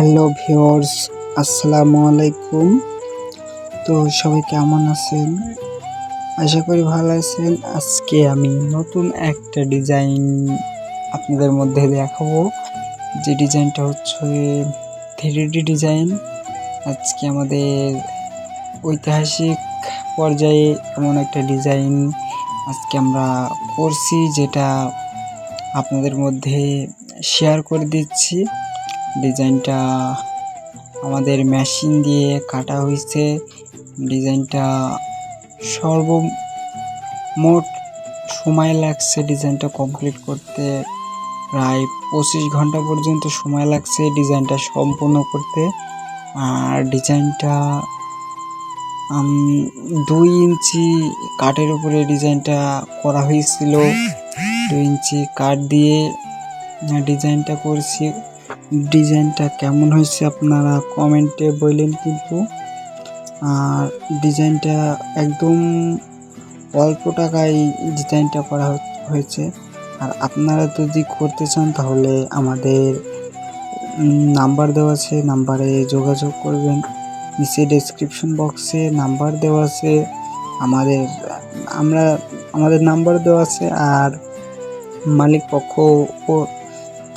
Hello viewers, আসসালামু আলাইকুম। তো সবাই কেমন আছেন? আশা করি ভালো আছেন। আজকে আমি নতুন একটা ডিজাইন আপনাদের মধ্যে দেখাবো। যে ডিজাইনটা হচ্ছে থ্রি ডিজাইন। আজকে আমাদের ঐতিহাসিক পর্যায়ে এমন একটা ডিজাইন আজকে আমরা করছি, যেটা আপনাদের মধ্যে শেয়ার করে দিচ্ছি। ডিজাইনটা আমাদের মেশিন দিয়ে কাটা হয়েছে। ডিজাইনটা সর্বমোট সময় লাগছে ডিজাইনটা কমপ্লিট করতে। প্রায় পঁচিশ ঘণ্টা পর্যন্ত সময় লাগছে ডিজাইনটা সম্পূর্ণ করতে। আর ডিজাইনটা দুই ইঞ্চি কাঠের উপরে ডিজাইনটা করা হয়েছিল। দুই ইঞ্চি কাঠ দিয়ে ডিজাইনটা করছি। ডিজাইনটা কেমন হয়েছে আপনারা কমেন্টে বললেন কিন্তু। আর ডিজাইনটা একদম অল্প টাকায় ডিজাইনটা করা হয়েছে। আর আপনারা যদি করতে চান তাহলে আমাদের নাম্বার দেওয়া আছে, নাম্বারে যোগাযোগ করবেন। নিচে ডেসক্রিপশন বক্সে নাম্বার দেওয়া আছে, আমাদের, আমরা, আমাদের নাম্বার দেওয়া আছে। আর মালিক পক্ষ ও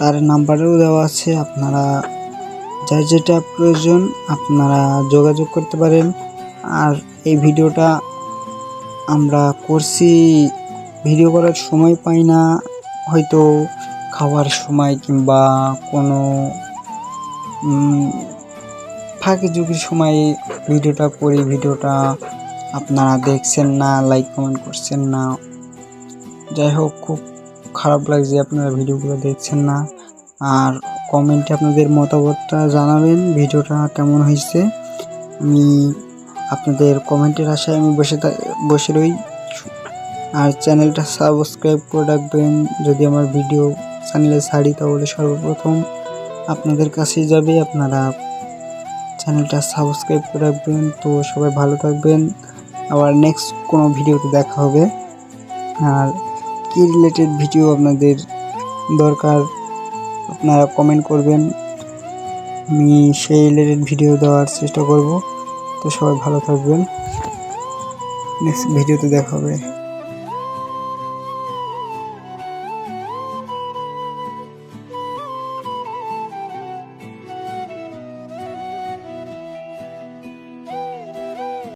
তার নাম্বারেও দেওয়া আছে, আপনারা যার যেটা প্রয়োজন আপনারা যোগাযোগ করতে পারেন। আর এই ভিডিওটা আমরা করছি, ভিডিও করার সময় পাই না, হয়তো খাওয়ার সময় কিংবা কোনো ফাঁকি ঝুঁকির সময় ভিডিওটা করি, ভিডিওটা আপনারা দেখছেন না লাইক কমেন্ট করছেন না। যাই হোক, খুব খারাপ লাগছে আপনারা ভিডিওগুলো দেখছেন না। আর কমেন্টে আপনাদের মতামতটা জানাবেন, ভিডিওটা কেমন হয়েছে। আমি আপনাদের কমেন্টের আশায় আমি বসে বসে রই। আর চ্যানেলটা সাবস্ক্রাইব করে রাখবেন। যদি আমার ভিডিও চ্যানেলে ছাড়ি, তাহলে সর্বপ্রথম আপনাদের কাছেই যাবে। আপনারা চ্যানেলটা সাবস্ক্রাইব করে রাখবেন। তো সবাই ভালো থাকবেন। আবার নেক্সট কোনো ভিডিওতে দেখা হবে। আর কী রিলেটেড ভিডিও আপনাদের দরকার, আপনারা কমেন্ট করবেন। আমি সেই রিলেটেড ভিডিও দেওয়ার চেষ্টা করব। তো সবাই ভালো থাকবেন। নেক্সট ভিডিওতে দেখা হবে।